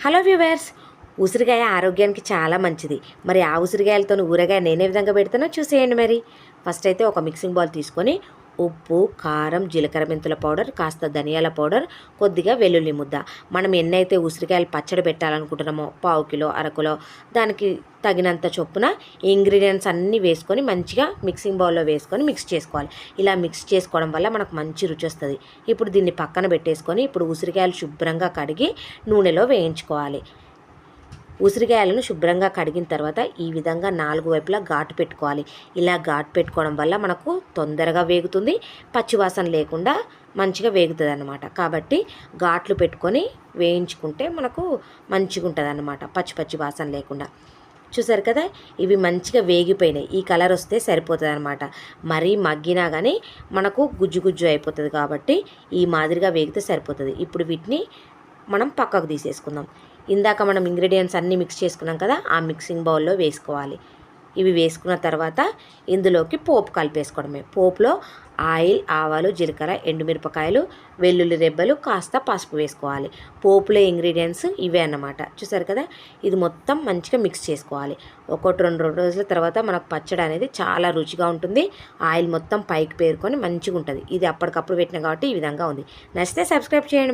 Hello viewers ఉసిరికాయ ఆరోగ్యానికి చాలా మంచిది. మరి ఆ ఉసిరికాయలతో ఊరగాయ నేనే విధంగా పెడతానో చూసేయండి మరి. ఫస్ట్ అయితే ఒక మిక్సింగ్ బౌల్ తీసుకొని ఉప్పు కారం జీలకర్ర మెంతుల పౌడర్ కాస్త ధనియాల పౌడర్ కొద్దిగా వెల్లుల్లి ముద్ద. మనం ఎన్నైతే ఉసిరికాయలు పచ్చడి పెట్టాలనుకుంటున్నామో పావు కిలో అరకులో దానికి తగినంత చొప్పున ఇంగ్రీడియంట్స్ అన్నీ వేసుకొని మంచిగా మిక్సింగ్ బౌల్లో వేసుకొని మిక్స్ చేసుకోవాలి. ఇలా మిక్స్ చేసుకోవడం వల్ల మనకు మంచి రుచి వస్తుంది. ఇప్పుడు దీన్ని పక్కన పెట్టేసుకొని ఇప్పుడు ఉసిరికాయలు శుభ్రంగా కడిగి నూనెలో వేయించుకోవాలి. ఉసిరికాయలను శుభ్రంగా కడిగిన తర్వాత ఈ విధంగా నాలుగు వైపులా ఘాటు పెట్టుకోవాలి. ఇలా ఘాటు పెట్టుకోవడం వల్ల మనకు తొందరగా వేగుతుంది పచ్చివాసన లేకుండా మంచిగా వేగుతుంది అనమాట కాబట్టి ఘాట్లు పెట్టుకొని వేయించుకుంటే మనకు మంచిగా ఉంటుంది అనమాట పచ్చి పచ్చి వాసన లేకుండా. చూసారు కదా ఇవి మంచిగా వేగిపోయినాయి. ఈ కలర్ వస్తే సరిపోతుంది అనమాట మరీ మగ్గినా కానీ మనకు గుజ్జు గుజ్జు అయిపోతుంది కాబట్టి ఈ మాదిరిగా వేగితే సరిపోతుంది. ఇప్పుడు వీటిని మనం పక్కకు తీసేసుకుందాం. ఇందాక మనం ఇంగ్రీడియంట్స్ అన్నీ మిక్స్ చేసుకున్నాం కదా ఆ మిక్సింగ్ బౌల్లో వేసుకోవాలి. ఇవి వేసుకున్న తర్వాత ఇందులోకి పోపు కలిపేసుకోవడమే. పోపులో ఆయిల్ ఆవాలు జీలకర్ర ఎండుమిరపకాయలు వెల్లుల్లి రెబ్బలు కాస్త పసుపు వేసుకోవాలి. పోపులో ఇంగ్రీడియంట్స్ ఇవే అన్నమాట. చూసారు కదా ఇది మొత్తం మంచిగా మిక్స్ చేసుకోవాలి. ఒకటి రెండు రెండు రోజుల తర్వాత మనకు పచ్చడి అనేది చాలా రుచిగా ఉంటుంది. ఆయిల్ మొత్తం పైకి పేరుకొని మంచిగా ఉంటుంది ఇది అప్పటికప్పుడు పెట్టిన కాబట్టి ఈ విధంగా ఉంది. నచ్చితే సబ్స్క్రైబ్ చేయండి.